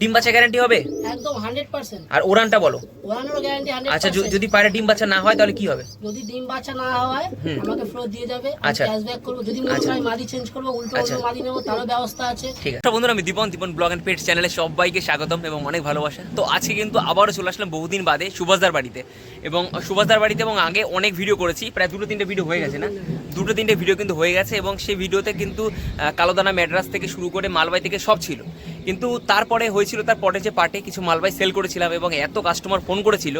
ডিম বাচ্চা গ্যারান্টি হবে? একদম হান্ড্রেড পার্সেন্ট আর ওরানটা বলো। গ্যারান্টি হান্ড্রেড আচ্ছা যদি পায়রা ডিম বাচ্চা না হয় তাহলে কি হবে? যদি ডিম বাচ্চা না হয় আমাকে দিয়ে যাবে। আচ্ছা। ক্যাশব্যাক করব। যদি মনে আচ্ছা। হয় মাদি চেঞ্জ করব উল্টো আচ্ছা। অন্য মাদি নেব তারও ব্যবস্থা আছে। ঠিক আছে। বন্ধুরা আমি Dipan Dipan blog and pets চ্যানেলে সবাইকে স্বাগতম এবং অনেক ভালোবাসা। তো আজকে কিন্তু আবারও চলে আসলাম বহুদিন বাদে সুভাষদার বাড়িতে। এবং সুভাষদার বাড়িতে এবং আগে অনেক ভিডিও করেছি। প্রায় দুটো তিনটে ভিডিও হয়ে গেছে না? দুটো তিনটে ভিডিও কিন্তু হয়ে গেছে এবং সেই ভিডিওতে কিন্তু কালোদানা ম্যাড্রাস থেকে শুরু করে মালবাই থেকে সব ছিল। কিন্তু তারপরে হয়েছিল তার পরে যে পার্টে কিছু মালবাই সেল করেছিলাম এবং এত কাস্টমার ফোন করেছিল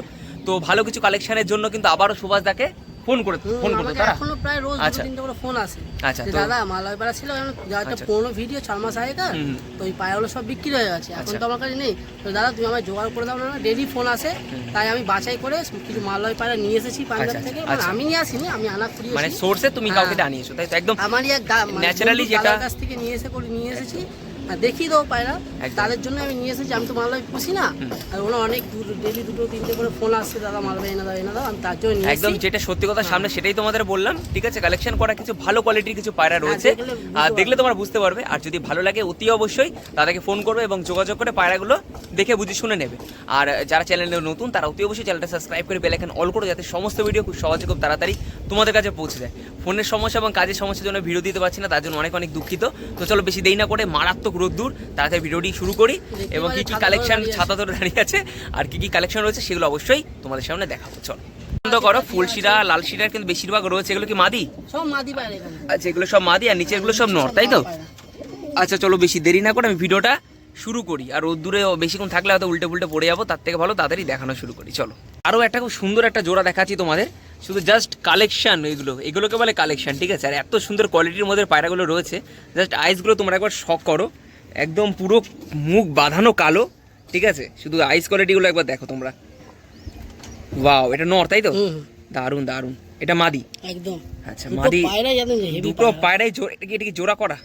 তো ভালো কিছু কালেকশনের জন্য কিন্তু আবারও সুভাষদাকে ফোন করে ফোন করতো তারা এখনও প্রায় রোজ আচ্ছা। তিনটে করে ফোন আসে আচ্ছা, দাদা মালয় পাড়া ছিল যা একটা আচ্ছা। পুরোনো ভিডিও চার মাস আগেকার তো ওই পায়াগুলো সব বিক্রি হয়ে গেছে এখন আচ্ছা। তো আমার কাছে নেই তো দাদা তুমি আমায় জোগাড় করে দাও না ডেলি ফোন আসে তাই আমি বাছাই করে কিছু মালয় পায়রা নিয়ে এসেছি পাঞ্জাব আচ্ছা, থেকে। মানে আমি নিয়ে আসিনি আমি আনা করিয়েছি মানে সোর্সে তুমি কাউকে হ্যাঁ। আনিয়েছো তাই তো একদম আমারই এক মানে Naturally যেটা- কাছ থেকে নিয়ে এসে করে নিয়ে এসেছি দেখিয়ে দেবো পায়রা তাদের জন্য আমি নিয়ে এসেছি আমি তো মালবাই পুষি না। আর ওরা অনেক ডেলি দুটো তিনটে করে ফোন আসছে দাদা মালবাই এনে দাও এনে দাও আমি তার জন্য নিয়ে একদম যেটা সত্যি কথা সামনে সেটাই তোমাদের বললাম ঠিক আছে? কালেকশন করা কিছু ভালো কোয়ালিটির কিছু পায়রা রয়েছে। হ্যাঁ, বুঝতে আর দেখলে তোমরা বুঝতে পারবে। আর যদি ভালো লাগে অতি অবশ্যই তাদেরকে ফোন করবে এবং যোগাযোগ করে পায়রাগুলো দেখে বুঝে শুনে নেবে। আর যারা চ্যানেলে নতুন তারা অতি অবশ্যই চ্যানেলটা সাবস্ক্রাইব করে বেলাইকন অল করো যাতে সমস্ত ভিডিও খুব সহজে খুব তাড়াতাড়ি তোমাদের কাছে পৌঁছে যায়। ফোনের সমস্যা এবং কাজের সমস্যার জন্য ভিডিও দিতে পারছি না তার জন্য অনেক অনেক দুঃখিত। তো চলো বেশি দেরি না করে মারাত্মক রোদ্দুর তাড়াতাড়ি ভিডিওটি শুরু করি এবং কি কি কালেকশন ছাতা ধরে দাঁড়িয়ে আছে আর কি কি কালেকশন রয়েছে সেগুলো অবশ্যই তোমাদের সামনে দেখাবো। চলো। পছন্দ করো ফুল শিরা লাল শিরার কিন্তু বেশিরভাগ রয়েছে। এগুলো কি মাদি? সব মাদি আচ্ছা এগুলো সব মাদি আর নিচেরগুলো সব নর তাই তো? আচ্ছা চলো বেশি দেরি না করে আমি ভিডিওটা শুরু করি। আর রোদ্দুরে বেশিক্ষণ থাকলে হয়তো উল্টে পুল্টে পড়ে যাব তার থেকে ভালো তাড়াতাড়ি দেখানো শুরু করি। চলো। আরও একটা খুব সুন্দর একটা জোড়া দেখাচ্ছি তোমাদের। শুধু জাস্ট কালেকশন এগুলো এগুলোকে বলে কালেকশন ঠিক আছে? আর এত সুন্দর কোয়ালিটির মধ্যে পায়রাগুলো রয়েছে। জাস্ট আইসগুলো তোমরা একবার শখ করো। একদম পুরো মুখ বাঁধানো কালো ঠিক আছে? শুধু আইস কোয়ালিটিগুলো একবার দেখো তোমরা। ওয়াও এটা নর তাই তো? দারুণ দারুণ এটা মাদি? একদম। আচ্ছা মাদি দুটো পায়রাই জোড়া এটা কি এটা কি জোড়া করা।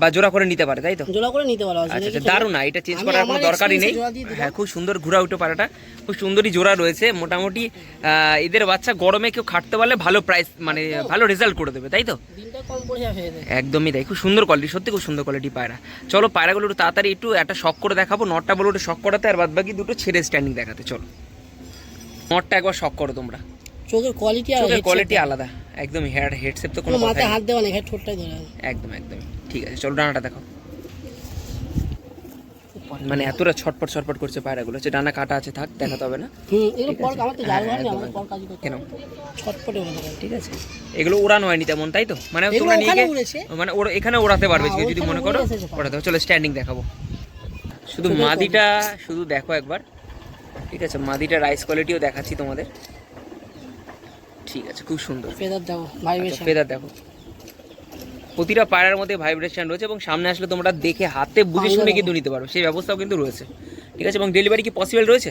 বা জোড়া করে নিতে পারে তাই তো? জোড়া করে নিতে পারো আচ্ছা আচ্ছা দারুণ না এটা চেঞ্জ করার কোনো দরকারই নেই। হ্যাঁ খুব সুন্দর ঘোরা উঠে পারাটা খুব সুন্দরই জোড়া রয়েছে। মোটামুটি এদের বাচ্চা গরমে কেউ খাটতে পারলে ভালো প্রাইস মানে ভালো রেজাল্ট করে দেবে তাই তো? একদমই তাই খুব সুন্দর কোয়ালিটি সত্যি খুব সুন্দর কোয়ালিটি পায়রা। চলো পায়রাগুলো একটু তাড়াতাড়ি একটু একটা শখ করে দেখাবো নটটা বলে শখ করাতে আর বাদ বাকি দুটো ছেড়ে স্ট্যান্ডিং দেখাতে চলো। নটটা একবার শখ করো তোমরা। চোখের কোয়ালিটি আর চোখের কোয়ালিটি আলাদা একদম হেয়ার হেডসেট তো কোনো মাথায় হাত দেওয়া নেই ঠোঁটটাই ধরে একদম একদম। ঠিক আছে চলো ডানাটা দেখো। মানে এতটা ছটপট ছটপট করছে পায়রাগুলো হচ্ছে ডানা কাটা আছে থাক দেখাতে হবে না। কেন? ঠিক আছে। এগুলো ওড়ানো হয়নি তেমন তাই তো? মানে তোমরা নিয়ে। মানে ওরা এখানে ওড়াতে পারবে হ্যাঁ, যদি মনে করো। ওড়াতে চলো স্ট্যান্ডিং দেখাবো। শুধু মাদিটা শুধু দেখো একবার। ঠিক আছে মাদিটা রাইস কোয়ালিটিও দেখাচ্ছি তোমাদের। ঠিক আছে খুব সুন্দর। ফেদার দাও ভাইব্রেশন ফেদার দেখো। প্রতিটা পায়রার মধ্যে ভাইব্রেশন রয়েছে এবং সামনে আসলে তোমরা দেখে হাতে বুঝে শুনে কিন্তু নিতে পারো। সেই ব্যবস্থাও কিন্তু রয়েছে। ঠিক আছে এবং ডেলিভারি কি পসিবল রয়েছে?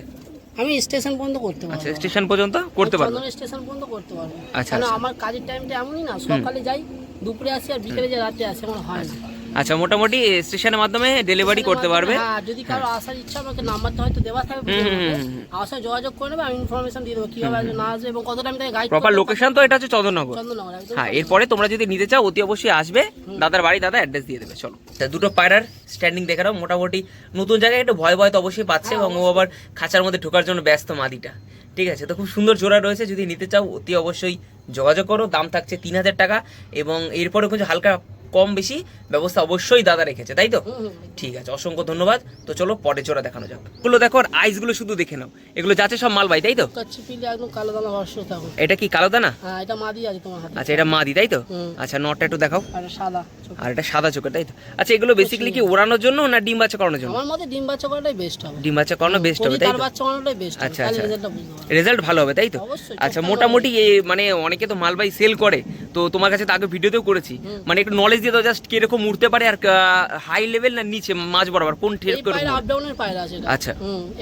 আমি স্টেশন পর্যন্ত করতে পারব। আচ্ছা স্টেশন পর্যন্ত করতে পারব। স্টেশন পর্যন্ত করতে পারব। আচ্ছা, আচ্ছা। আমার কাজের টাইমটা এমনই না সকালে যাই দুপুরে আসি আর বিকেলে যে রাতে আসি আমার হয় না। আচ্ছা মোটামুটি স্টেশনের মাধ্যমে ডেলিভারি করতে পারবে। হ্যাঁ যদি কারও আসার ইচ্ছা আমাকে নাম্বারটা হয়তো দেওয়া থাকবে যোগাযোগ করে নেবে আমি ইনফরমেশন দিয়ে দেবো কীভাবে না আসবে এবং তাকে গাইড প্রপার লোকেশন তো এটা হচ্ছে চন্দননগর। চন্দননগর হ্যাঁ এরপরে তোমরা যদি নিতে চাও অতি অবশ্যই আসবে। দাদার বাড়ি দাদা অ্যাড্রেস দিয়ে দেবে চলো। দুটো পায়রার স্ট্যান্ডিং দেখে নাও মোটামুটি নতুন জায়গায় একটু ভয় ভয় তো অবশ্যই পাচ্ছে এবং ও আবার খাঁচার মধ্যে ঢোকার জন্য ব্যস্ত মাদিটা। ঠিক আছে তো খুব সুন্দর জোড়া রয়েছে যদি নিতে চাও অতি অবশ্যই যোগাযোগ করো দাম থাকছে তিন হাজার টাকা এবং এরপরে কিছু হালকা কম বেশি ব্যবস্থা অবশ্যই দাদা রেখেছে তাই তো। ঠিক আছে অসংখ্য ধন্যবাদ। তো চলো পরে চোরা দেখানো যাক। এগুলো দেখো আর আইসগুলো শুধু দেখে নাও। এগুলো যাচ্ছে সব মালবাই তাই তো? এটা কি কালো দানা? হ্যাঁ এটা মাদি আছে তোমার হাতে। আচ্ছা এটা মাদি তাই তো? আচ্ছা নটটা একটু দেখাও। আর সাদা আর এটা সাদা চোখের তাই তো? আচ্ছা এগুলো বেসিক্যালি কি ওড়ানোর জন্য না ডিম বাচ্চা করানোর জন্য? আমার মতে ডিম বাচ্চা করাটাই বেস্ট হবে। ডিম বাচ্চা করানো বেস্ট হবে তাই তো? বাচ্চা করানোটাই বেস্ট আচ্ছা, আচ্ছা। রেজাল্ট ভালো হবে তাই তো? আচ্ছা মোটামুটি মানে অনেকে তো মালবাই সেল করে। তো তোমার কাছে তো আগে ভিডিওতেও করেছি। মানে একটু নলেজ দিয়ে দাও জাস্ট কীরকম উঠতে পারে আর হাই লেভেল না নিচে মাঝ বরাবর? কোন ঠেস করে পায়রা আপ ডাউনের পায়রা আছে আচ্ছা।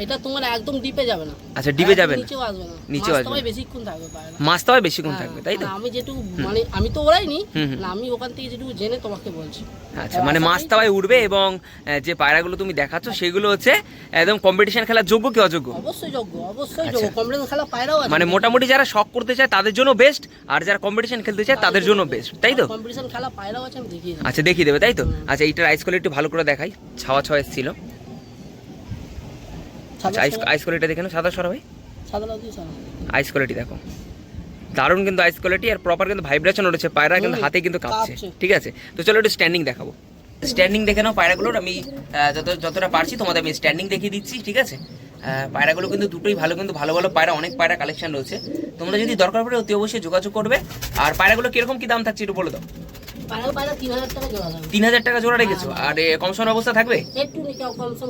এটা তোমার একদম ডিপে যাবে না। আচ্ছা ডিবে যাবে না? নিচেও আসবে না। নিচেও আসবে মাঝখানে বেশিক্ষণ থাকবে পায়রা মাছ বেশিক্ষণ থাকবে তাই তো? হ্যাঁ, আমি যেটুকু মানে আমি তো হুম। না আমি ওখান থেকে যেটুকু জেনে তোমাকে বলছি। আচ্ছা মানে মাছ তাওয়ায় উঠবে এবং আহ, যে পায়রাগুলো তুমি দেখাচ্ছ সেগুলো হচ্ছে একদম কম্পিটিশন খেলার যোগ্য কি অযোগ্য? অবশ্যই যোগ্য অবশ্যই আচ্ছা। যোগ্য। কমপ্লেন খেলা পায়রাও আছে। মানে মোটামুটি যারা শখ করতে চায় তাদের জন্য বেস্ট আর যারা কম্পিটিশন খেলতে চায় তাদের জন্য বেস্ট তাই তো? কম্পিটিশন খেলা পায়রাও আছে আচ্ছা দেখিয়ে দেবে তাই তো? আচ্ছা এইটার আইস কোয়ালিটি একটু ভালো করে দেখাই। ছাওয়া ছাওয়া এসেছিল। আইস আইস কোয়ালিটি দেখে নাও সাদা সরা ভাই। আইস কোয়ালিটি দেখো। দারুণ কিন্তু আইস কোয়ালিটি আর প্রপার কিন্তু ভাইব্রেশন উঠেছে পায়রা কিন্তু হাতে কিন্তু কাঁপছে। ঠিক আছে? তো চলো একটু স্ট্যান্ডিং দেখাবো। স্ট্যান্ডিং দেখে নাও পায়রাগুলোর আমি যত যতটা পারছি তোমাদের আমি স্ট্যান্ডিং দেখিয়ে দিচ্ছি ঠিক আছে? পায়রাগুলো কিন্তু দুটোই ভালো কিন্তু ভালো ভালো পায়রা অনেক পায়রা কালেকশন রয়েছে। তোমরা যদি দরকার পড়ে অতি অবশ্যই যোগাযোগ করবে। আর পায়রাগুলো কীরকম কি দাম থাকছে একটু বলে দাও। তিন হাজার টাকা জোড়া যাবে তিন হাজার টাকা জোড়া রেখেছো? আর এ, অবস্থা থাকবে? একটু নিকে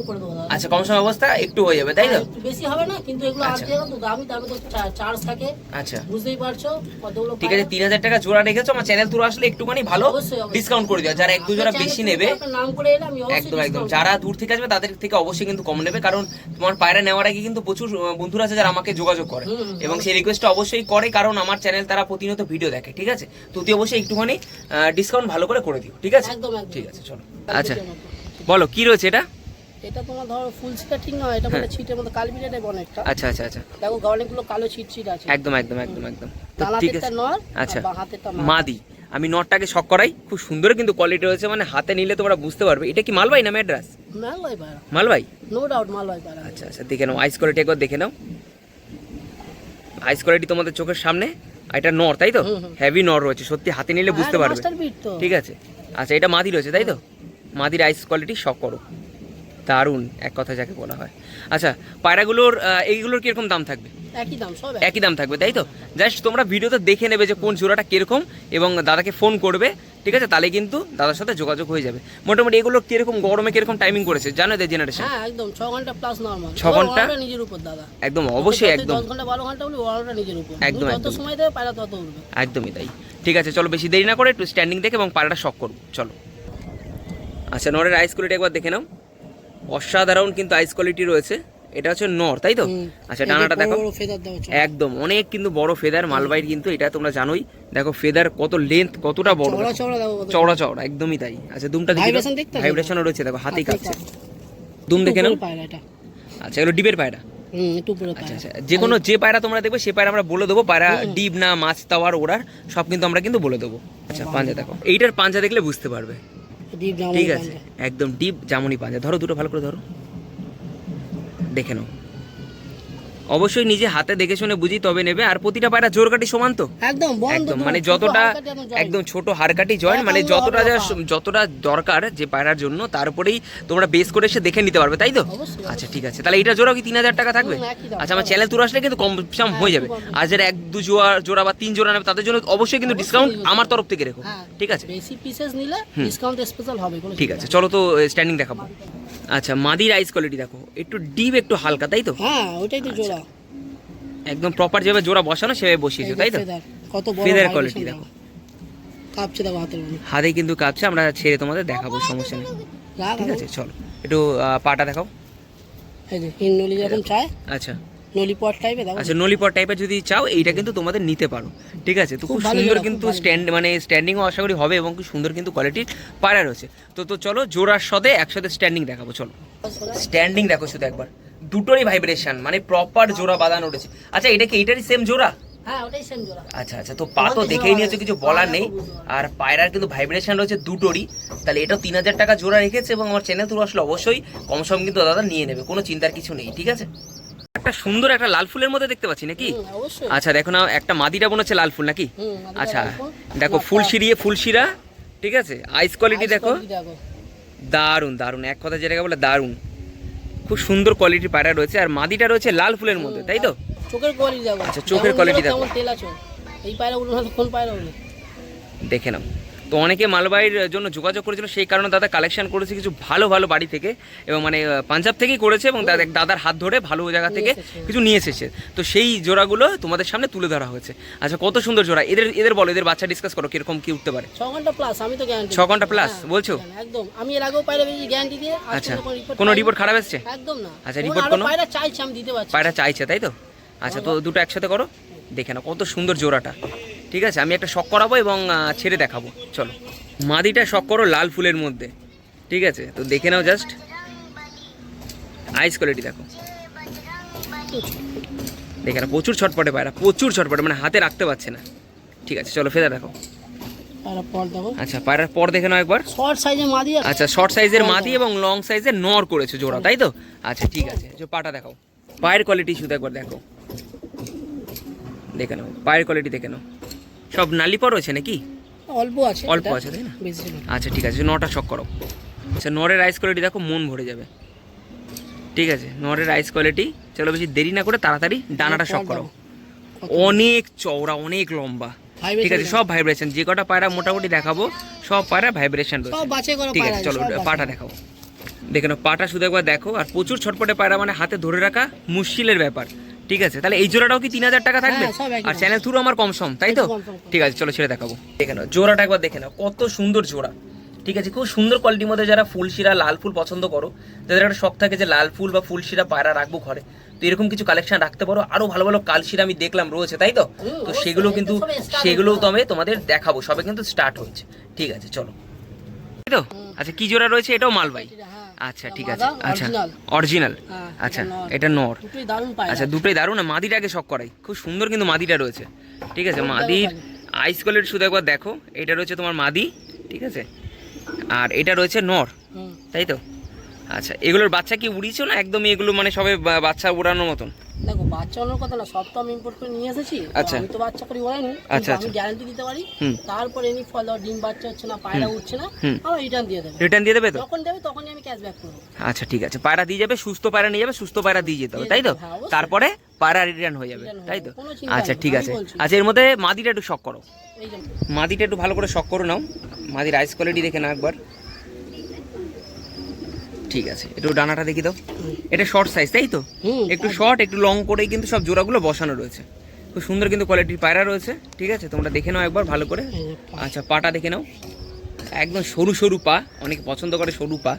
করে দেবো আচ্ছা কম অবস্থা একটু হয়ে যাবে তাই তো? বেশি হবে না কিন্তু এগুলো আচ্ছা। আনতে গেলে তো দামি দামি তো চার্জ থাকে। আচ্ছা। বুঝতেই পারছ কতগুলো ঠিক আছে তিন হাজার টাকা জোড়া রেখেছো আমার চ্যানেল তুলে আসলে একটুখানি ভালো অবশ্যই, অবশ্যই। ডিসকাউন্ট করে দিও। যারা এক দু জোড়া বেশি নেবে একদম একদম। যারা দূর থেকে আসবে তাদের থেকে অবশ্যই কিন্তু কম নেবে কারণ তোমার পায়রা নেওয়ার আগে কিন্তু প্রচুর বন্ধুরা আছে যারা আমাকে যোগাযোগ করে। এবং সেই রিকোয়েস্টটা অবশ্যই করে কারণ আমার চ্যানেল তারা প্রতিনিয়ত ভিডিও দেখে ঠিক আছে? তো তুই অবশ্যই একটুখানি ডিসকাউন্ট ভালো করে করে দিও ঠিক আছে? একদম ঠিক আছে চলো। আচ্ছা। বলো কি রয়েছে এটা? এটা তোমার ধরো ফুল ছিটা ঠিক নয় এটা মানে ছিটের মতো কালবিটা টাইপ অনেকটা আচ্ছা আচ্ছা আচ্ছা। দেখো অনেকগুলো কালো ছিট ছিট আছে। একদম একদম একদম একদম। তো ঠিক আছে। নর আচ্ছা। মাদি। আমি নটটাকে শক করাই খুব সুন্দর কিন্তু কোয়ালিটি রয়েছে মানে হাতে নিলে তোমরা বুঝতে পারবে। এটা কি মালবাই না ম্যাড্রাস? মালবাই মালবাই নো ডাউট মালবাই আচ্ছা আচ্ছা দেখে নাও। আইস কোয়ালিটি একবার দেখে নাও। আইস কোয়ালিটি তোমাদের চোখের সামনে। এটা নর তাই তো। হেভি নর রয়েছে সত্যি হাতে নিলে বুঝতে পারবে। ঠিক আছে। আচ্ছা এটা মাদি রয়েছে তাই তো? মাদির আইস কোয়ালিটি শখ করো। দারুণ এক কথা যাকে বলা হয়। আচ্ছা পায়রাগুলোর এইগুলোর কীরকম দাম থাকবে? একই দাম সব একই। দাম থাকবে তাই তো? জাস্ট তোমরা ভিডিওতে দেখে নেবে যে কোন জোড়াটা কীরকম এবং দাদাকে ফোন করবে ঠিক আছে? তাহলে কিন্তু দাদার সাথে যোগাযোগ হয়ে যাবে। মোটামুটি এগুলো কীরকম গরমে কীরকম টাইমিং করেছে? জানো এদের জেনারেশন হ্যাঁ একদম ছ ঘণ্টা প্লাস নর্মাল ছ ঘণ্টা? নিজের উপর দাদা। একদম অবশ্যই একদম। দশ ঘণ্টা বারো ঘণ্টা বলি ওয়ারটা নিজের উপর। একদম, যত সময় দেবে পায়রা তত উঠবে। একদমই তাই। ঠিক আছে চলো বেশি দেরি না করে একটু স্ট্যান্ডিং দেখে এবং পাড়াটা শক করব। চলো। আচ্ছা নরের আইস কোয়ালিটি একবার দেখে নাও। অসাধারণ কিন্তু আইস কোয়ালিটি রয়েছে। এটা হচ্ছে নর তাই তো? আচ্ছা ডানাটা দেখো। একদম অনেক কিন্তু বড় ফেদার মালবাইর কিন্তু এটা তোমরা জানোই। দেখো ফেদার কত লেন্থ কতটা বড়। চওড়া চওড়া একদমই তাই। আচ্ছা দুমটা? ভাইব্রেশনও রয়েছে দেখো হাতেই কাঁপছে। দুম দেখে নাও। আচ্ছা এগুলো ডিবের পায়রা? আচ্ছা আচ্ছা যে কোনো যে পায়রা তোমরা দেখবে সে পায়রা আমরা বলে দেবো। পায়রা ডিপ না মাছ তাওয়ার ওড়ার সব কিন্তু আমরা কিন্তু বলে দেবো। আচ্ছা পাঞ্জা দেখো। এইটার পাঞ্জা দেখলে বুঝতে পারবে। ঠিক আছে একদম ডিপ জামুনি পাঞ্জা। ধরো দুটো ভালো করে ধরো। দেখে নাও। অবশ্যই নিজে হাতে দেখে শুনে বুঝি তবে নেবে। আর প্রতিটা পায়রা জোর কাটি সমান তো? একদম একদম মানে যতটা। একদম ছোট হারকাটি জয়েন্ট মানে যতটা যা যতটা দরকার যে পায়রার জন্য তারপরেই তোমরা বেস করে এসে দেখে নিতে পারবে তাই তো? আচ্ছা ঠিক আছে তাহলে এটা জোড়াও কি তিন হাজার টাকা থাকবে। আচ্ছা আমার চ্যানেল তুলে আসলে কিন্তু কম সম হয়ে যাবে। আর যারা এক দু জোড়া জোড়া বা তিন জোড়া নেবে তাদের জন্য অবশ্যই কিন্তু ডিসকাউন্ট আমার তরফ থেকে রেখো। হ্যাঁ ঠিক আছে? বেশি পিসেস নিলে ডিসকাউন্ট স্পেশাল হবে ঠিক আছে চলো তো স্ট্যান্ডিং দেখাবো। আচ্ছা মাদির আইস কোয়ালিটি দেখো একটু ডিপ একটু হালকা তাই তো? হ্যাঁ ওইটাই তো জোড়া। একদম প্রপার যেভাবে জোড়া বসানো সেভাবে বসিয়েছো তাই তো? কত বড় ফেদার কোয়ালিটি দেখো। কাঁপছে দেখো হাতের মধ্যে। হাতে কিন্তু কাঁপছে আমরা ছেড়ে তোমাদের দেখাবো সমস্যা নেই। ঠিক আছে চলো একটু পাটা দেখাও। এই যে যেরকম চায় আচ্ছা। নলি পট টাইপের দেখো। আচ্ছা নলিপট টাইপের যদি চাও এইটা কিন্তু তোমাদের নিতে পারো। ঠিক আছে তো খুব সুন্দর কিন্তু স্ট্যান্ড মানে স্ট্যান্ডিংও আশা করি হবে এবং খুব সুন্দর কিন্তু কোয়ালিটির পায়রা রয়েছে। তো তো চলো জোড়ার সাথে একসাথে স্ট্যান্ডিং দেখাবো চলো। স্ট্যান্ডিং দেখো শুধু একবার। দুটোরই ভাইব্রেশন মানে প্রপার জোড়া বাঁধানো রয়েছে আচ্ছা এটা কি এটারই সেম জোড়া? হ্যাঁ জোড়া। আচ্ছা আচ্ছা তো পা তো দেখেই নিয়েছো কিছু বলার নেই। আর পায়রার কিন্তু ভাইব্রেশন রয়েছে দুটোরই। তাহলে এটাও তিন হাজার টাকা জোড়া রেখেছে এবং আমার চ্যানেল তুলে আসলে অবশ্যই কম সম কিন্তু দাদা নিয়ে নেবে কোনো চিন্তার কিছু নেই ঠিক আছে? একটা সুন্দর একটা লাল ফুলের মধ্যে দেখতে পাচ্ছি নাকি? আচ্ছা দেখো না একটা মাদিটা মনে হচ্ছে লাল ফুল নাকি? আচ্ছা দেখো ফুল সিরিয়ে ফুল শিরা ঠিক আছে? আইস কোয়ালিটি দেখো। দারুণ দারুণ এক কথা যেটাকে বলে দারুণ খুব সুন্দর কোয়ালিটির পায়রা রয়েছে আর মাদিটা রয়েছে লাল ফুলের মধ্যে তাই তো? চোখের কোয়ালিটি দেখো। আচ্ছা, চোখের কোয়ালিটি দেখো। তেল আছে। এই পায়রাগুলো কোন পায়রা দেখে নাও। তো অনেকে মালবাহীর জন্য যোগাযোগ করেছিল সেই কারণে দাদা কালেকশন করেছে কিছু ভালো ভালো বাড়ি থেকে। এবং মানে পাঞ্জাব থেকেই করেছে এবং দাদা দাদার হাত ধরে ভালো জায়গা থেকে কিছু নিয়ে এসেছে। তো সেই জোড়াগুলো তোমাদের সামনে তুলে ধরা হয়েছে। আচ্ছা কত সুন্দর জোড়া। এদের এদের বলো এদের বাচ্চা ডিসকাস করো কীরকম কি উঠতে পারে? ছ ঘণ্টা প্লাস আমি তো গ্যারান্টি ছ ঘণ্টা plus বলছো? একদম। আমি এর আগেও পায়রা বেশি গ্যারান্টি দিয়ে। আচ্ছা কোনো রিপোর্ট খারাপ এসছে? একদম না। আচ্ছা, রিপোর্ট কোনো? পায়রা চাইছে আমি দিতে পারছি। পায়রা চাইছে তাই তো? আচ্ছা তো দুটো একসাথে করো দেখে নাও কত সুন্দর জোড়াটা। ঠিক আছে আমি একটা শখ করাবো এবং ছেড়ে দেখাবো। চলো। মাদিটা শখ করো লাল ফুলের মধ্যে। ঠিক আছে তো দেখে নাও জাস্ট আইস কোয়ালিটি দেখো। দেখে নাও প্রচুর ছটপটে পায়রা প্রচুর ছটপটে মানে হাতে রাখতে পারছে না। ঠিক আছে চলো ফেদা দেখো। আচ্ছা পায়রার পর দেখে নাও একবার। শর্ট সাইজের মাদি আচ্ছা শর্ট সাইজের মাদি এবং লং সাইজের নর করেছ জোড়া তাই তো? আচ্ছা ঠিক আছে যে পাটা দেখাও। পায়ের কোয়ালিটি শুধু একবার দেখো। দেখে নাও পায়ের কোয়ালিটি দেখে নাও। সব নালি পর রয়েছে নাকি? অল্প আছে অল্প আছে তাই না? আচ্ছা ঠিক আছে নটা শক করো। আচ্ছা নরের রাইস কোয়ালিটি দেখো মন ভরে যাবে। ঠিক আছে নরের রাইস কোয়ালিটি চলো বেশি দেরি না করে তাড়াতাড়ি ডানাটা শক করো। অনেক চওড়া অনেক লম্বা। ঠিক আছে সব ভাইব্রেশন যে কটা পায়রা মোটামুটি দেখাবো সব পায়রা ভাইব্রেশন রয়েছে। ঠিক আছে চলো পাটা দেখাও দেখে নাও পাটা শুধু একবার দেখো আর প্রচুর ছটপটে পায়রা মানে হাতে ধরে রাখা মুশকিলের ব্যাপার। ঠিক আছে? তাহলে এই জোড়াটাও কি তিন হাজার টাকা থাকবে? হ্যাঁ, একই আর চ্যানেল থ্রু আমার কম সম তাই তো। ঠিক আছে চলো ছেড়ে দেখাবো। দেখে নাও জোড়াটা একবার দেখে নাও কত সুন্দর জোড়া। ঠিক আছে? খুব সুন্দর কোয়ালিটির মধ্যে যারা ফুল শিরা লাল ফুল পছন্দ করো যাদের একটা শখ থাকে যে লাল ফুল বা ফুল শিরা পায়রা রাখব ঘরে। তো এরকম কিছু কালেকশন রাখতে পারো। আরও ভালো ভালো কালশিরা আমি দেখলাম রয়েছে তাই তো? তো সেগুলো কিন্তু সেগুলোও তো আমি তোমাদের দেখাবো সবে কিন্তু স্টার্ট হয়েছে। ঠিক আছে চলো। তাই তো? আচ্ছা কি জোড়া রয়েছে? এটাও মালবাই। আচ্ছা ঠিক আছে। আচ্ছা অরিজিনাল হ্যাঁ, আচ্ছা এটা নর। আচ্ছা দুটোই দারুণ না মাদিটাকে শখ করাই। খুব সুন্দর কিন্তু মাদিটা রয়েছে। ঠিক আছে মাদির আইস কোয়ালিটি শুধু একবার দেখো এটা রয়েছে তোমার মাদি ঠিক আছে? আর এটা রয়েছে নর। তাই তো? আচ্ছা এগুলোর বাচ্চা কি উড়িয়েছো না একদমই এগুলো মানে সবে বাচ্চা উড়ানোর মতন? দেখো বাচ্চা অন্য কথা না সব তো আমি ইম্পোর্ট করে নিয়ে এসেছি। আচ্ছা। আমি তো বাচ্চা করে ওড়াইনি আচ্ছা, আমি আচ্ছা। গ্যারান্টি দিতে পারি তারপর এমনি ফল ডিম বাচ্চা হচ্ছে না পায়রা উঠছে না। আমার রিটার্ন দিয়ে দেবে। রিটার্ন দিয়ে দেবে তো? যখন দেবে তখনই আমি ক্যাশব্যাক করব। আচ্ছা ঠিক আছে। পায়রা দিয়ে যাবে সুস্থ পায়রা নিয়ে যাবে সুস্থ পায়রা দিয়ে যেতে হবে তাই তো? হ্যাঁ। তারপরে পায়রা রিটার্ন হয়ে যাবে তাই তো? আচ্ছা ঠিক আছে। আচ্ছা এর মধ্যে মাদিটা একটু শখ করো। মাদিটা একটু ভালো করে শখ করো নাও। মাদির আইস কোয়ালিটি দেখে নাও একবার। ঠিক আছে একটু ডানাটা দেখি দাও। এটা শর্ট সাইজ তাই তো? একটু শর্ট একটু লং করেই কিন্তু সব জোড়াগুলো বসানো রয়েছে। খুব সুন্দর কিন্তু কোয়ালিটির পায়রা রয়েছে ঠিক আছে? তোমরা দেখে নাও একবার ভালো করে। আচ্ছা পাটা দেখে নাও। একদম সরু সরু পা অনেকে পছন্দ করে সরু পা।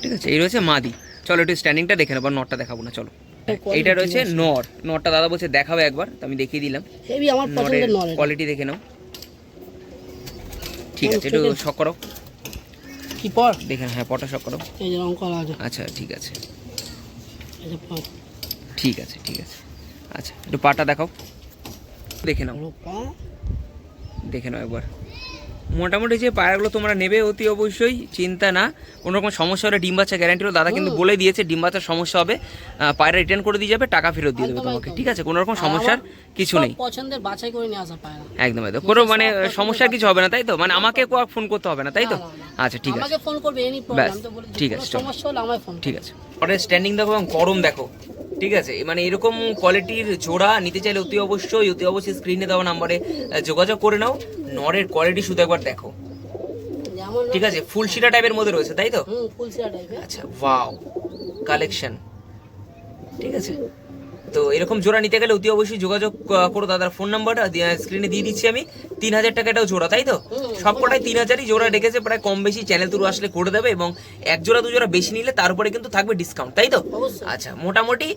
ঠিক আছে এই রয়েছে মাদি। চলো একটু স্ট্যান্ডিংটা দেখে নেব নটটা দেখাবো না চলো। এইটা রয়েছে। নর নরটা দাদা বলছে দেখাবে একবার তো আমি দেখিয়ে দিলাম। নরের কোয়ালিটি দেখে নাও। ঠিক আছে একটু। শখ করো। কি পর? দেখেন হ্যাঁ পটা শখ করো। এই যে রং করা আছে। আচ্ছা ঠিক আছে। এটা পর। ঠিক আছে ঠিক আছে। আচ্ছা একটু পাটা দেখাও। দেখে নাও। পা। দেখে নাও একবার। মোটামুটি যে পায়রাগুলো তোমরা নেবে অতি অবশ্যই চিন্তা না। কোনো রকম সমস্যা হলে ডিম বাচ্চা গ্যারান্টি হলো। দাদা কিন্তু বলে দিয়েছে ডিম বাচ্চার সমস্যা হবে পায়রা রিটার্ন করে দিয়ে যাবে টাকা ফেরত দিয়ে দেবে তোমাকে। ঠিক আছে? কোনো রকম সমস্যার কিছু নেই। পছন্দের বাছাই করে নিয়ে আসা পায়রা। একদম একদম। কোনো মানে সমস্যার কিছু হবে না তাই তো? মানে আমাকে ফোন করতে হবে না তাই তো। আচ্ছা ঠিক আছে। আমাকে ফোন করবে এনি প্রবলেম তো বলে ঠিক আছে, সমস্যা হলে আমায় ফোন ঠিক আছে। পরে স্ট্যান্ডিং দেখো এবং গরম দেখো। ঠিক আছে মানে এরকম কোয়ালিটির জোড়া নিতে চাইলে অতি অবশ্যই অতি অবশ্যই স্ক্রিনে দেওয়া নাম্বারে যোগাযোগ করে নাও। নরের কোয়ালিটি শুধু একবার দেখো। ঠিক আছে ফুল শিরা টাইপের মধ্যে রয়েছে তাই তো? আচ্ছা ওয়াও কালেকশন ঠিক আছে তো এরকম জোড়া নিতে গেলে অতি অবশ্যই যোগাযোগ করো দাদার ফোন নাম্বারটা স্ক্রিনে দিয়ে দিচ্ছি আমি। তিন হাজার টাকা এটাও জোড়া তাই তো? হুম, সব কটাই তিন হাজারই জোড়া ডেকেছে প্রায় কম বেশি চ্যানেল তুরু আসলে করে দেবে এবং এক জোড়া দু জোড়া বেশি নিলে তারপরে কিন্তু থাকবে ডিসকাউন্ট তাই তো? আচ্ছা মোটামুটি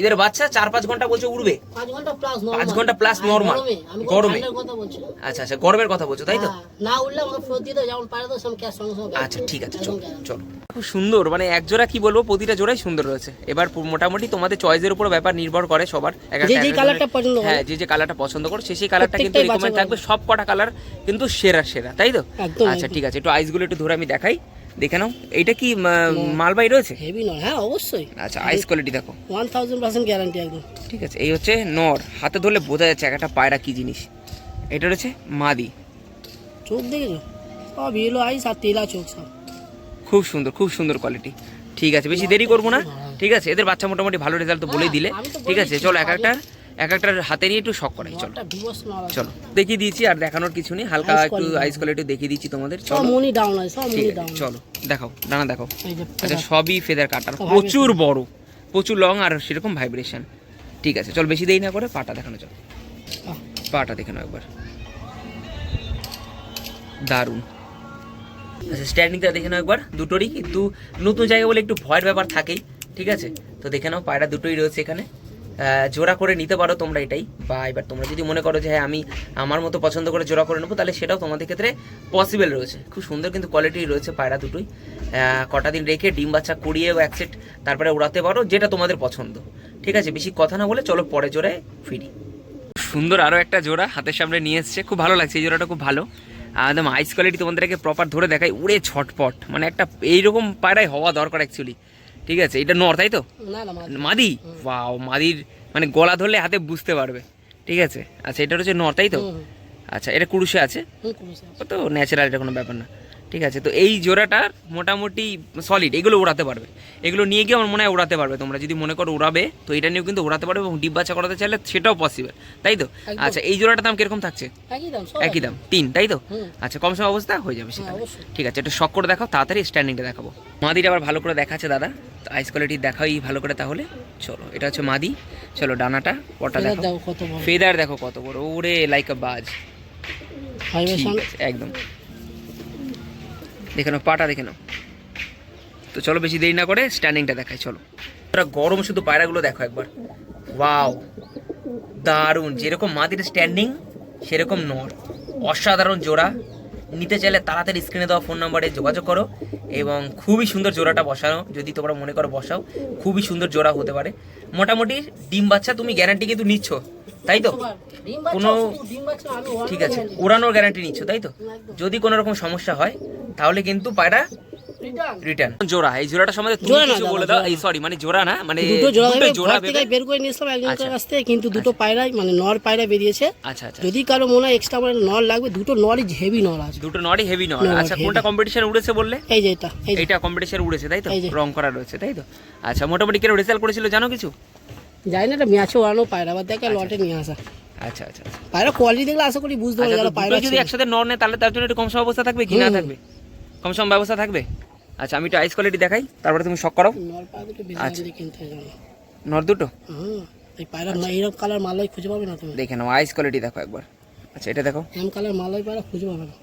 এদের বাচ্চা চার পাঁচ ঘণ্টা বলছে উড়বে? পাঁচ ঘণ্টা প্লাস normal। আমি গরমে। আচ্ছা আচ্ছা গরমের কথা বলছো তাই তো? হ্যাঁ, না উঠলে আচ্ছা ঠিক আছে চলো চলো। খুব সুন্দর মানে এক জোড়া কি বলব প্রতিটা জোড়াই সুন্দর রয়েছে। এবার মোটামুটি তোমাদের চয়েসের উপর ব্যাপার নির্ভর করে সবার। যে যে কালারটা পছন্দ হ্যাঁ যে যে কালারটা পছন্দ করো সে সেই কালারটা কিন্তু রেকমেন্ড থাকবে। সব কটা কালার কিন্তু সেরা সেরা তাই তো? আচ্ছা ঠিক আছে একটু আইসগুলো একটু ধরে আমি দেখাই। দেখে নাও। এইটা কি মালবাই রয়েছে? হেভি নয়। হ্যাঁ অবশ্যই। আচ্ছা আইস কোয়ালিটি দেখো। ওয়ান থাউজেন্ড পার্সেন্ট গ্যারান্টি একদম। ঠিক আছে এই হচ্ছে নর। হাতে ধরলে বোঝা যাচ্ছে একটা পায়রা কি জিনিস। এটা রয়েছে মাদি। চোখ দেখেছ? সব ইয়েলো আইস আর তেলা চোখ সব। খুব সুন্দর খুব সুন্দর কোয়ালিটি ঠিক আছে বেশি দেরি করব না। ঠিক আছে? এদের বাচ্চা মোটামুটি ভালো রেজাল্ট তো বলেই দিলে। ঠিক আছে? চলো এক একটা এক একটার হাতে নিয়ে একটু শখ করাই চলো। চলো। দেখিয়ে দিয়েছি আর দেখানোর কিছু নেই। হালকা একটু। আইস কোয়ালিটি দেখিয়ে দিচ্ছি তোমাদের। চলো। মনি ডাউন আছে সব মনি ডাউন চলো। দেখাও ডানা দেখাও। আচ্ছা সবই ফেদার কাটার প্রচুর বড়। প্রচুর লং আর সেরকম ভাইব্রেশন ঠিক আছে চল বেশি দেরি না করে পাটা দেখানো চলো পাটা দেখে নাও একবার। দারুণ। আচ্ছা স্ট্যান্ডিংটা দেখে নাও একবার। দুটোরই কিন্তু নতুন জায়গা বলে একটু ভয়ের ব্যাপার থাকেই। ঠিক আছে? তো দেখে নাও, পায়রা দুটোই রয়েছে এখানে। জোড়া করে নিতে পারো তোমরা এটাই। বা এবার তোমরা যদি মনে করো যে হ্যাঁ আমি আমার মতো পছন্দ করে জোড়া করে নেব, তাহলে সেটাও তোমাদের ক্ষেত্রে পসিবল রয়েছে। খুব সুন্দর কিন্তু কোয়ালিটি রয়েছে পায়রা দুটোই। কটা দিন রেখে ডিম বাচ্চা এক সেট তারপরে উড়াতে পারো, যেটা তোমাদের পছন্দ। ঠিক আছে? বেশি কথা না বলে চলো পরে জোড়ায় ফিরি। সুন্দর আরও একটা জোড়া হাতের সামনে নিয়ে এসছে। খুব ভালো লাগছে, এই জোড়াটা খুব ভালো। একদম আইস কোয়ালিটি তোমাদেরকে প্রপার ধরে দেখায় উড়ে ছটপট। মানে একটা এইরকম পায়রাই হওয়া দরকার অ্যাকচুয়ালি ঠিক আছে এটা নর তাই তো? মাদি। বা মাদির মানে গলা ধরলে হাতে বুঝতে পারবে। ঠিক আছে আচ্ছা এটা হচ্ছে নর তাই তো। আচ্ছা এটা কুরুষে আছে? তো ন্যাচারাল এটা কোনো ব্যাপার না। ঠিক আছে? তো এই জোড়াটার মোটামুটি সলিড এগুলো উড়াতে পারবে। এগুলো নিয়ে গিয়ে আমার মনে হয় উড়াতে পারবে তোমরা। যদি মনে করো উড়াবে তো এটা নিয়েও কিন্তু উড়াতে পারবে এবং ডিপ বাচ্চা করাতে চাইলে সেটাও পসিবল তাই তো? আচ্ছা এই জোড়াটার দাম কীরকম থাকছে? একই দাম তিন তাই তো? আচ্ছা কম সম অবস্থা হয়ে যাবে সেখানে। অবশ্যই। ঠিক আছে একটু শখ করে দেখাও তাড়াতাড়ি স্ট্যান্ডিংটা দেখাবো। মাদিটা আবার ভালো করে দেখাচ্ছে দাদা। আইস কোয়ালিটি দেখাই ভালো করে তাহলে। চলো এটা হচ্ছে মাদি। চলো ডানাটা ফেদার দেখো কত বড়। ফেদার দেখো কত বড় ওরে লাইক আ বাজ। একদম। দেখে নাও, পাটা দেখে নাও। তো চলো বেশি দেরি না করে স্ট্যান্ডিংটা দেখাই, চলো। ওরা গরম শুধু পায়রাগুলো দেখো একবার। ওয়াও দারুণ, যেরকম মাদির স্ট্যান্ডিং সেরকম নর। অসাধারণ জোড়া। নিতে চাইলে তাড়াতাড়ি স্ক্রিনে দেওয়া ফোন নাম্বারে যোগাযোগ করো এবং খুবই সুন্দর জোড়াটা বসানো, যদি তোমরা মনে করো বসাও, খুবই সুন্দর জোড়া হতে পারে। মোটামুটি ডিম বাচ্চা তুমি গ্যারান্টি কিন্তু নিচ্ছ। তাই তো? কোনো- ঠিক আছে ওড়ানোর গ্যারান্টি নিচ্ছ তাই তো? যদি কোনো রকম সমস্যা হয় তাহলে কিন্তু পায়রা রিটার্ন রিটার্ন জোড়া এই জোড়াটা সম্বন্ধে তুমি কিছু বলে দাও। এই সরি মানে জোড়া না মানে দুটো জোড়া জোড়া থেকে বের করে নিয়ে একজনের আচ্ছা। কাছ থেকে কিন্তু দুটো পায়রাই মানে নর পায়রা বেরিয়েছে। আচ্ছা আচ্ছা। যদি কারও মনে হয় এক্সট্রা মানে নর লাগবে দুটো নরই হেভি নর আছে। দুটো নরই হেভি নর। আচ্ছা কোনটা কম্পিটিশন উড়েছে বললে? এই যে এটা কম্পিটিশন উড়েছে তাই তো? রং করা রয়েছে তাই তো? আচ্ছা মোটামুটি কেন রেজাল্ট করেছিল জানো কিছু? জানি না এটা ম্যাচে ওড়ানো পায়রা আবার দেখে লটে নিয়ে আসা। আচ্ছা আচ্ছা আচ্ছা। পায়রা কোয়ালিটি দেখলে আশা করি বুঝতে আচ্ছা, যারা পায়রা যদি একসাথে নর নেয় তাহলে তার জন্য একটু কম সম অবস্থা থাকবে কি না থাকবে? কম সম ব্যবস্থা থাকবে? আচ্ছা আমি একটু আইস কোয়ালিটি দেখাই তারপরে তুমি শক করো। নর দুটো বেশি আচ্ছা। কিনতে নর দুটো? এই পায়রা না এইরকম কালার মালাই খুঁজে পাবে না তুমি? দেখে নাও আইস কোয়ালিটি দেখো একবার। আচ্ছা এটা দেখো। এম কালার মালাই পায়রা খুঁজে পাবে না।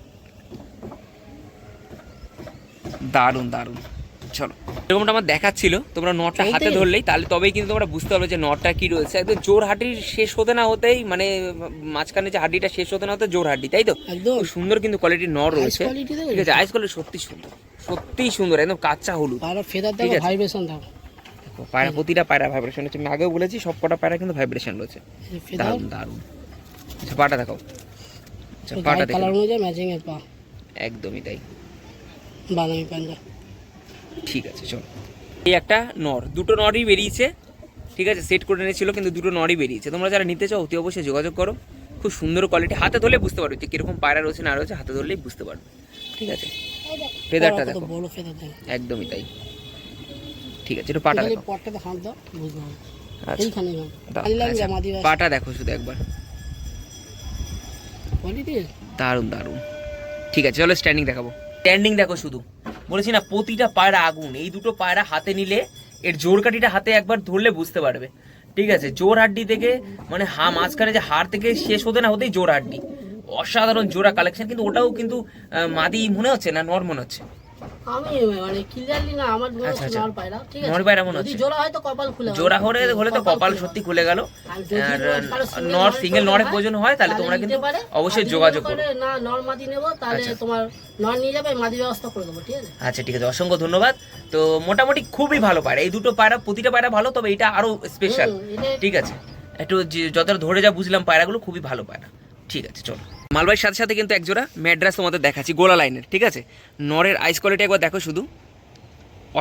দারুণ দারুণ। চলো। এরকমটা আমার দেখাচ্ছিল তোমরা নটটা হাতে ধরলেই তাহলে তবেই কিন্তু তোমরা বুঝতে পারবে যে নটটা কি রয়েছে। একদম জোর হাড্ডির শেষ হতে না হতেই মানে মাঝখানে যে হাড্ডিটা শেষ হতে না হতে জোর হাড্ডি তাই তো? একদম। সুন্দর কিন্তু কোয়ালিটির নর রয়েছে। ঠিক আছে আইস কোয়ালিটি সত্যি সুন্দর সত্যিই সুন্দর একদম কাঁচা হলুদ। ঠিক আছে। পায়রা প্রতিটা পায়রা ভাইব্রেশন হচ্ছে আমি আগেও বলেছি সব কটা পায়রা কিন্তু ভাইব্রেশন রয়েছে। দারুণ দারুণ। আচ্ছা পাটা দেখো আচ্ছা পাটা গায়ের দেখো কালার অনুযায়ী ম্যাচিং এর পা। একদমই তাই। বাদামি পাঞ্জা ঠিক আছে চলো। এই একটা নর দুটো নরই বেরিয়েছে ঠিক আছে সেট করে এনেছিল কিন্তু দুটো নরই বেরিয়েছে। তোমরা যারা নিতে চাও অতি অবশ্যই যোগাযোগ করো। খুব সুন্দর কোয়ালিটি হাতে ধরলে বুঝতে পারবে যে কীরকম পায়রা রয়েছে না রয়েছে হাতে ধরলেই বুঝতে পারবে। ঠিক আছে? ফেদারটা দেখো। একদমই তাই। ঠিক আছে একটু পাটা দেখো। আচ্ছা। আচ্ছা, পাটা দেখো শুধু একবার। দারুণ দারুণ। ঠিক আছে চলো স্ট্যান্ডিং দেখাবো। স্ট্যান্ডিং দেখো শুধু। বলেছি না, প্রতিটা পায়রা আগুন, এই দুটো পায়রা হাতে নিলে এর জোর কাঠিটা হাতে একবার ধরলে বুঝতে পারবে। ঠিক আছে, জোর হাড্ডি থেকে মানে হা, মাঝখানে যে হাড় থেকে শেষ হতে না হতেই জোর হাড্ডি। অসাধারণ জোড়া কালেকশন কিন্তু ওটাও কিন্তু মাদি মনে হচ্ছে না নর মনে হচ্ছে? আমি মানে ক্লিয়ারলি না আমার মনে আচ্ছা, হচ্ছে আচ্ছা। নর পায়রা ঠিক আছে? নর পায়রা মনে যদি হচ্ছে। জোড়া হয় তো কপাল খুলে জোড়া হলে হলে তো কপাল সত্যি খুলে গেল। আর নর সিঙ্গেল প্রয়োজন নরের প্রয়োজন হয় তাহলে তোমরা কিন্তু অবশ্যই যোগাযোগ করো। না নর মাদি নেব তাহলে আচ্ছা। তোমার নর নিয়ে যাবে মাদি ব্যবস্থা করে দেবো ঠিক আছে? আচ্ছা ঠিক আছে। অসংখ্য ধন্যবাদ। তো মোটামুটি খুবই ভালো পায়রা। এই দুটো পায়রা প্রতিটা পায়রা ভালো তবে এটা আরও স্পেশাল ঠিক আছে। একটু যতটা ধরে যা বুঝলাম পায়রাগুলো খুবই ভালো পায়রা। ঠিক আছে চলো। মালবাইয়ের সাথে সাথে কিন্তু একজোড়া ম্যাড্রাস তোমাদের দেখাচ্ছি, গোলা লাইনের, ঠিক আছে? নরের আইস কোয়ালিটি একবার দেখো শুধু।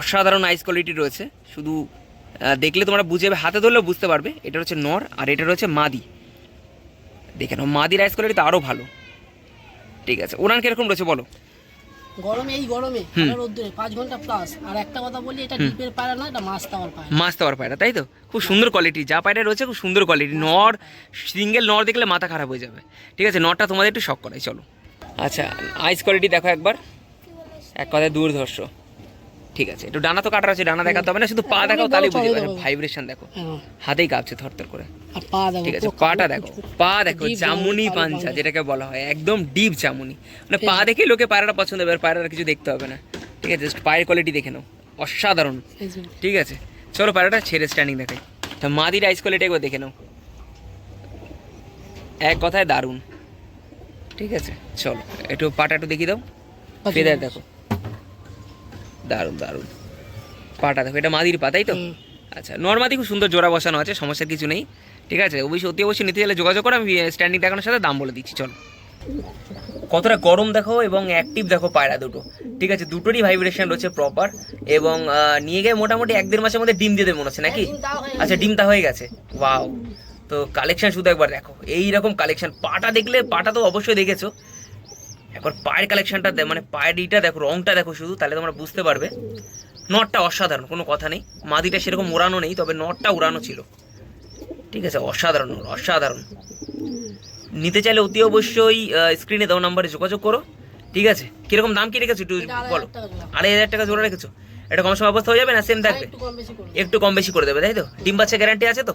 অসাধারণ আইস কোয়ালিটি রয়েছে। শুধু দেখলে তোমরা বুঝে যাবে, হাতে ধরলেও বুঝতে পারবে, এটা হচ্ছে নর আর এটা রয়েছে মাদি। দেখে নাও, মাদির আইস কোয়ালিটি তো আরও ভালো। ঠিক আছে, ওনার কীরকম রয়েছে বলো? গরমে এই গরমে রোদ্দুরে পাঁচ ঘণ্টা প্লাস আর একটা কথা বলি এটা ডিপের পায়রা না এটা মাছ তাওয়ার পায়রা। মাছ তাওয়ার পায়রা তাই তো? খুব সুন্দর কোয়ালিটি যা পায়রা রয়েছে খুব সুন্দর কোয়ালিটি নর সিঙ্গেল নর দেখলে মাথা খারাপ হয়ে যাবে। ঠিক আছে নরটা তোমাদের একটু শখ করাই চলো। আচ্ছা আইস কোয়ালিটি দেখো একবার। এক কথায় দুর্ধর্ষ ঠিক আছে একটু ডানা তো কাটার আছে ডানা দেখাতে হবে না শুধু পা দেখাও তাহলে বুঝে যাবে ভাইব্রেশন দেখো। হ্যাঁ, হাতেই কাঁপছে থরথর করে। আর পা দেখো ঠিক আছে পাটা দেখো পা দেখো জামুনি পাঞ্জা। যেটাকে বলা হয় একদম ডিপ জামুনি। মানে পা দেখে লোকে পায়রাটা পছন্দ হবে আর পায়রার কিছু দেখতে হবে না। ঠিক আছে জাস্ট পায়ের কোয়ালিটি দেখে নাও অসাধারণ। ঠিক আছে চলো পায়রাটা ছেড়ে স্ট্যান্ডিং দেখাই। তা মাদির আইস কোয়ালিটি একবার দেখে নাও। এক কথায় দারুণ। ঠিক আছে চলো একটু পাটা একটু দেখিয়ে দাও। ফেদার দেখো। দারুণ দারুণ। পাটা দেখো এটা মাদির পা তাই তো? আচ্ছা নর্মাদি খুব সুন্দর জোড়া বসানো আছে সমস্যার কিছু নেই। ঠিক আছে অবশ্যই অতি অবশ্যই নিতে গেলে যোগাযোগ করো আমি স্ট্যান্ডিং দেখানোর সাথে দাম বলে দিচ্ছি চলো। কতটা গরম দেখো এবং অ্যাক্টিভ দেখো পায়রা দুটো। ঠিক আছে দুটোরই ভাইব্রেশন রয়েছে প্রপার এবং নিয়ে গিয়ে মোটামুটি এক দেড় মাসের মধ্যে ডিম দিয়ে দেবে মনে হচ্ছে নাকি? হয়ে। আচ্ছা ডিমটা হয়ে গেছে। ওয়াও তো কালেকশন শুধু একবার দেখো এই রকম কালেকশন পাটা দেখলে পাটা তো অবশ্যই দেখেছ। একবার পায়ের কালেকশনটা মানে পায়ের ইটা দেখো রংটা দেখো শুধু তাহলে তোমরা বুঝতে পারবে। নটটা অসাধারণ কোনো কথা নেই। মাদিটা সেরকম উড়ানো নেই তবে নটটা উড়ানো ছিল। ঠিক আছে অসাধারণ অসাধারণ। নিতে চাইলে অতি অবশ্যই স্ক্রিনে দেওয়া নাম্বারে যোগাযোগ করো। ঠিক আছে? কীরকম দাম কি রেখেছো একটু বলো। আড়াই হাজার টাকা জোড়া রেখেছো? এটা কম সময় অবস্থা হয়ে যাবে না? সেম থাকবে? একটু কম বেশি করুন একটু কম বেশি করে দেবে তাই তো? ডিম বাচ্চা গ্যারান্টি আছে তো?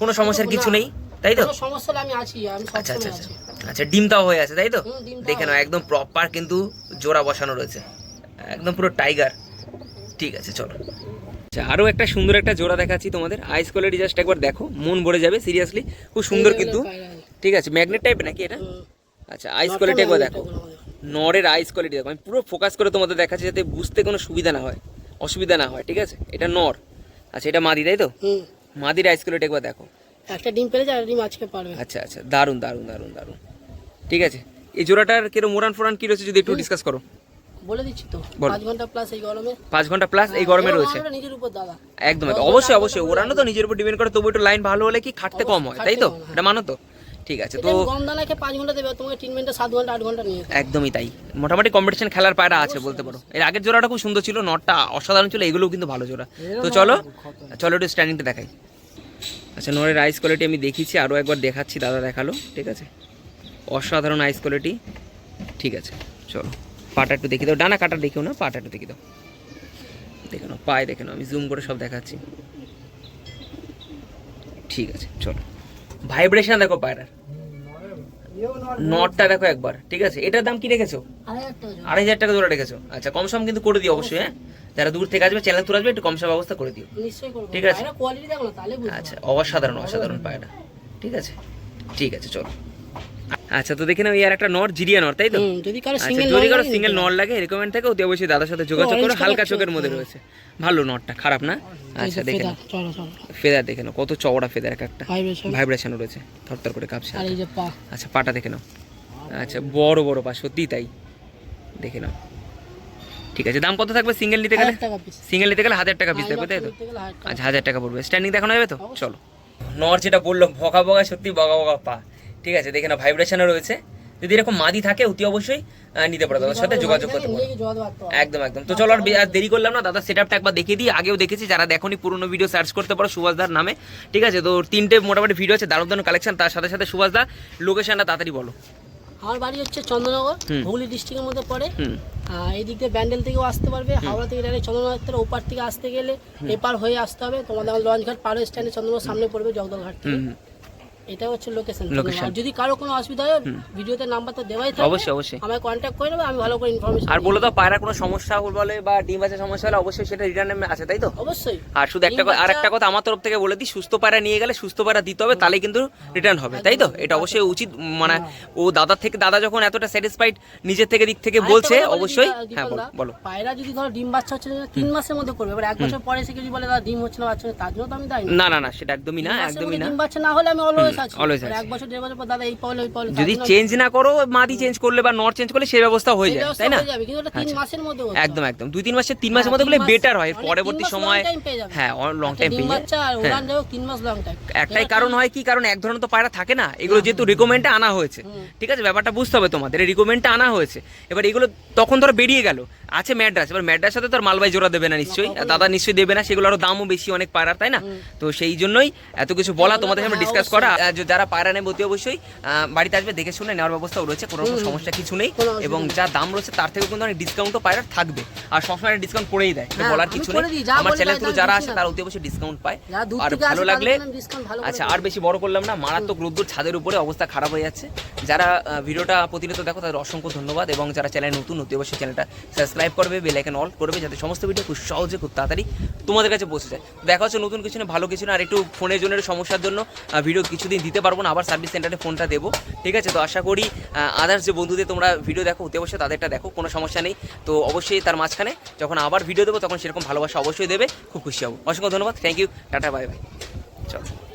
কোনো সমস্যার কিছু নেই? তাই তো? সমস্যা আমি আছি আমি আচ্ছা আচ্ছা আচ্ছা আছি। আচ্ছা। ডিমটাও হয়ে আছে তাই তো? দেখে নাও একদম প্রপার কিন্তু জোড়া বসানো রয়েছে। একদম পুরো টাইগার ঠিক আছে চলো। আচ্ছা আরও একটা সুন্দর একটা জোড়া দেখাচ্ছি তোমাদের। আইস কোয়ালিটি জাস্ট একবার দেখো মন ভরে যাবে সিরিয়াসলি খুব সুন্দর কিন্তু। ঠিক আছে ম্যাগনেট টাইপ নাকি এটা? আচ্ছা আইস কোয়ালিটি একবার দেখো। নরের আইস কোয়ালিটি দেখো। আমি পুরো ফোকাস করে তোমাদের দেখাচ্ছি যাতে বুঝতে কোনো সুবিধা না হয় অসুবিধা না হয় ঠিক আছে? এটা নর। আচ্ছা এটা মাদি তাই তো? মাদির আইস কোয়ালিটি একবার দেখো। একটা ডিম পেলে আর ডিম আজকে পারবে। আচ্ছা আচ্ছা। দারুণ দারুণ দারুণ দারুণ ঠিক আছে। এই জোড়াটার কীরকম মোরান ফোরান কি রয়েছে যদি একটু ডিসকাস করো? বলে দিচ্ছি তো। বলো। পাঁচ ঘণ্টা প্লাস এই গরমে। পাঁচ ঘণ্টা প্লাস এই গরমে রয়েছে। নিজের উপর দাদা। একদম অবশ্যই অবশ্যই। ওরানো তো নিজের উপর ডিপেন্ড করে তবু একটু লাইন ভালো হলে কি খাটতে কম হয় তাই তো? হয়। এটা মানো তো? ঠিক আছে তো গরম দানাকে পাঁচ ঘণ্টা দেবে তোমাকে মিনিটে সাত ঘণ্টা আট ঘণ্টা নিয়ে একদমই তাই। মোটামুটি কম্পিটিশন খেলার পায়রা আছে বলতে পারো। এর আগের জোড়াটা খুব সুন্দর ছিল নটটা অসাধারণ ছিল এগুলোও কিন্তু ভালো জোড়া। তো চলো চলো একটু স্ট্যান্ডিংটা দেখাই। আচ্ছা নরের আইস কোয়ালিটি আমি দেখিয়েছি আরও একবার দেখাচ্ছি দাদা দেখাল ঠিক আছে? অসাধারণ আইস কোয়ালিটি ঠিক আছে চলো পাটা একটু দেখি দাও ডানা কাটা দেখিও না পাটা একটু দেখি দাও। দেখে নাও পায়ে দেখে নাও আমি জুম করে সব দেখাচ্ছি। ঠিক আছে চলো ভাইব্রেশন দেখো পায়রার নটটা দেখো একবার ঠিক আছে? এটার দাম কি রেখেছো? আড়াই হাজার টাকা জোড়া। জোড়া রেখেছো। আচ্ছা কম সম কিন্তু করে দিও অবশ্যই হ্যাঁ? যারা দূর থেকে আসবে চ্যানেল তুলে আসবে একটু কম সম ব্যবস্থা করে দিও। ঠিক আছে। আচ্ছা অসাধারণ অসাধারণ পায়রা। ঠিক আছে? ঠিক আছে চলো। আচ্ছা তো দেখে নাও ইয়ার একটা নর জিরিয়া নর তাই তো? যদি কারও আচ্ছা সিঙ্গেল যদি কারও সিঙ্গেল নর লাগে রেকমেন্ড থাকে অতি অবশ্যই দাদার সাথে যোগাযোগ করো হালকা চোখের মধ্যে। রয়েছে। ভালো নটটা খারাপ না? আচ্ছা দেখে নাও। চলো চলো। ফেদার দেখে নাও কত চওড়া ফেদার এক একটা। ভাইব্রেশন ভাইব্রেশন রয়েছে থরথর করে কাঁপছে আর এই যে পা। আচ্ছা পাটা দেখে নাও। আচ্ছা বড় বড় পা সত্যি তাই। দেখে নাও। ঠিক আছে দাম কত থাকবে সিঙ্গেল নিতে গেলে? সিঙ্গেল নিতে গেলে হাজার টাকা পিস থাকবে তাই তো। আচ্ছা হাজার টাকা পড়বে। স্ট্যান্ডিং দেখানো যাবে তো? চলো। নর যেটা বলল ভগা ভগা সত্যি বগা বগা পা। ঠিক আছে দেখে না ভাইব্রেশনও রয়েছে। যদি এরকম মাদি থাকে অতি অবশ্যই নিতে পারো দাদার সাথে যোগাযোগ করতে পারো। একদম একদম। তো চলো আর দেরি করলাম না দাদা সেট আপটা একবার দেখিয়ে দিই। আগেও দেখেছি যারা দেখোনি পুরনো ভিডিও সার্চ করতে পারো সুভাষদার নামে। ঠিক আছে তো তিনটে মোটামুটি ভিডিও আছে দারুণ দারুণ কালেকশন তার সাথে সাথে সুভাষদা লোকেশনটা তাড়াতাড়ি বলো। আমার বাড়ি হচ্ছে চন্দ্রনগর। হুগলি ডিস্ট্রিক্টের মধ্যে পড়ে। এই দিক দিয়ে ব্যান্ডেল থেকেও আসতে পারবে হাওড়া থেকে ডাইরেক্ট চন্দ্রনগর থেকে ওপার থেকে আসতে গেলে এপার হয়ে আসতে হবে। তোমাদের লঞ্চ ঘাট পার স্ট্যান্ডে চন্দ্রনগর সামনে পড়বে জগদল ঘাট থেকে। এটা হচ্ছে লোকেশন। আর যদি কারও কোনো অসুবিধা হয় ভিডিওতে নাম্বার তো দেওয়াই থাকবে। অবশ্যই অবশ্যই। আমায় কন্ট্যাক্ট করে নেবে আমি ভালো করে ইনফরমেশন আর বলে দাও পায়রা কোনো সমস্যা বলে বা ডিম বাচ্চা সমস্যা হলে অবশ্যই সেটা রিটার্ন আছে তাই তো? অবশ্যই। আর শুধু একটা আর একটা কথা আমার তরফ থেকে বলে দিই সুস্থ পায়রা নিয়ে গেলে সুস্থ পায়রা দিতে হবে তাহলে কিন্তু রিটার্ন হবে তাই তো? এটা অবশ্যই উচিত মানে ও দাদার থেকে দাদা যখন এতটা স্যাটিসফাইড নিজের থেকে দিক থেকে বলছে অবশ্যই। হ্যাঁ বলো পায়রা যদি ধরো ডিম বাচ্চা হচ্ছে তিন মাসের মধ্যে করবে। এবার এক বছর পরে এসে যদি বলে দাদা ডিম হচ্ছে না বাচ্চা তার জন্য তো আমি না। না না না সেটা একদমই না একদমই না। ডিম বাচ্চা না হলে আমি অলওয়েজ এবার আছি। এক বছর দেড় বছর পর দাদা এই পাওয়ালে ওই পাওয়ালে যদি চেঞ্জ না করো মাদি চেঞ্জ করলে বা চেঞ্জ করলে সেই ব্যবস্থা হয়ে যায় তাই না? যাবে কিন্তু ওটা তিন আচ্ছা। মাসের মধ্যে একদম একদম। দুই তিন মাসের তিন মাসের হ্যাঁ, মধ্যে বেটার হয় পরবর্তী সময় যাবে। হ্যাঁ লং টাইম পেয়ে বাচ্চা হ্যাঁ। যাবে তিন মাস লং টাইম একটাই কারণ হয় কি? কারণ এক ধরনের তো পায়রা থাকে না। এগুলো যেহেতু রিকমেন্ডে আনা হয়েছে। ঠিক আছে? ব্যাপারটা বুঝতে হবে তোমাদের। রিকমেন্ডে আনা হয়েছে। এবার এগুলো তখন ধরো বেরিয়ে গেল। আছে ম্যাড্রাস। এবার ম্যাড্রাস সাথে তো আর মালবাই জোড়া দেবে না নিশ্চয়ই। দাদা নিশ্চয়ই দেবে না। সেগুলো আরও দামও বেশি অনেক পায়রার তাই না? তো সেই জন্যই এত কিছু বলা তোমাদের সামনে হ্যাঁ, ডিসকাস করা। যারা পায়রা নেবে অতি অবশ্যই বাড়িতে আসবে দেখে শুনে নেওয়ার ব্যবস্থাও রয়েছে কোনো রকম সমস্যা কিছু নেই এবং যা দাম রয়েছে তার থেকে কিন্তু অনেক ডিসকাউন্টও পায়রার থাকবে। আর সবসময় ডিসকাউন্ট করেই দেয় হ্যাঁ, বলার কিছু নেই। আমার চ্যানেল থ্রু যারা আসে তারা অতি অবশ্যই ডিসকাউন্ট পায়। আর ভালো লাগলে আচ্ছা আর বেশি বড় করলাম না মারাত্মক রোদ্দুর ছাদের উপরে অবস্থা খারাপ হয়ে যাচ্ছে। যারা ভিডিওটা প্রতিনিয়ত দেখো তাদের অসংখ্য ধন্যবাদ এবং যারা চ্যানেল নতুন অতি অবশ্যই চ্যানেলটা সাবস্ক্রাইব করবে বেল আইকন অল করবে যাতে সমস্ত ভিডিও খুব সহজে খুব তাড়াতাড়ি তোমাদের কাছে পৌঁছে যায়। দেখা হচ্ছে নতুন কিছু না ভালো কিছু না আর একটু ফোনের জন্য সমস্যার জন্য ভিডিও কিছুদিন দিতে পারব না, আবার সার্ভিস সেন্টারে ফোনটা দেবো। ঠিক আছে? তো আশা করি আদার্স যে বন্ধুদের তোমরা ভিডিও দেখো হতে বসে তাদেরটা দেখো, কোনো সমস্যা নেই। তো অবশ্যই তার মাঝখানে যখন আবার ভিডিও দেবো, তখন সেরকম ভালোবাসা অবশ্যই দেবে, খুব খুশি হব। অসংখ্য ধন্যবাদ। Thank you tata bye bye চলো।